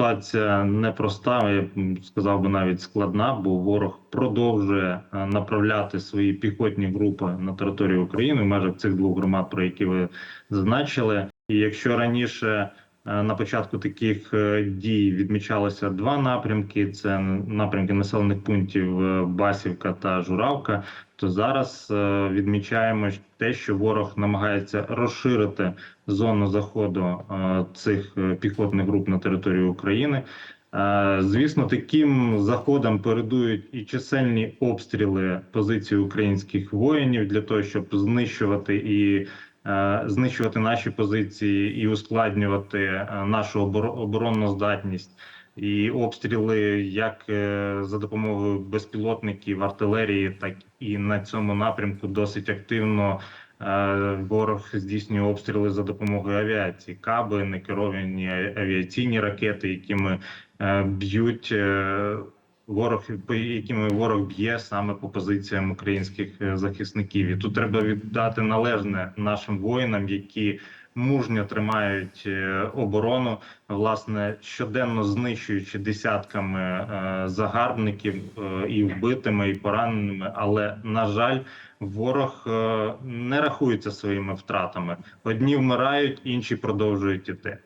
ситуація непроста, я сказав би навіть складна, бо ворог продовжує е, направляти свої піхотні групи на територію України в межах цих двох громад, про які ви зазначили. І якщо раніше на початку таких е, дій відмічалося два напрямки: це напрямки населених пунктів е, Басівка та Журавка, то зараз е, відмічаємо те, що ворог намагається розширити зону заходу е, цих е, піхотних груп на територію України. Е, Звісно, таким заходом передують і чисельні обстріли позицій українських воїнів для того, щоб знищувати і е, знищувати наші позиції і ускладнювати е, нашу оборонну здатність. І обстріли як е, за допомогою безпілотників, артилерії, так і на цьому напрямку досить активно Е, Ворог здійснює обстріли за допомогою авіації, каби, некеровані авіаційні ракети, якими е, б'ють е, ворог, по якими ворог б'є саме по позиціям українських е, захисників. І тут треба віддати належне нашим воїнам, які мужньо тримають е, оборону, власне, щоденно знищуючи десятками е, загарбників і вбитими, і пораненими. Але на жаль, ворог не рахується своїми втратами. Одні вмирають, інші продовжують іти.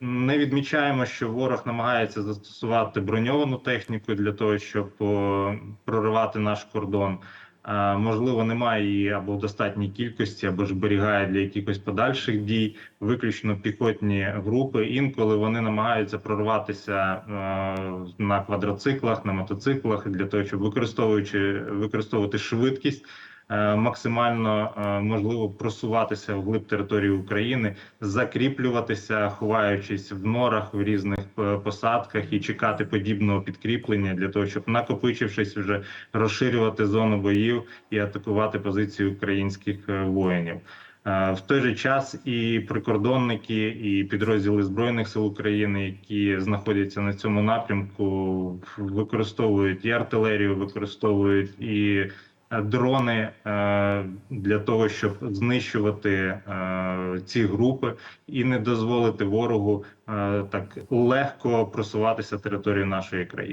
Не відмічаємо, що ворог намагається застосувати броньовану техніку для того, щоб проривати наш кордон. Можливо, немає її або в достатній кількості, або ж зберігає для якихось подальших дій, виключно піхотні групи. Інколи вони намагаються прорватися е, на квадроциклах, на мотоциклах для того, щоб використовуючи використовувати швидкість. Е, Максимально е, можливо просуватися вглиб території України, закріплюватися, ховаючись в норах в різних е, посадках і чекати подібного підкріплення для того, щоб накопичившись, вже розширювати зону боїв і атакувати позиції українських воїнів. В той же час і прикордонники, і підрозділи збройних сил України, які знаходяться на цьому напрямку, використовують і артилерію, використовують і дрони е, для того, щоб знищувати е, ці групи і не дозволити ворогу е, так легко просуватися територією нашої країни.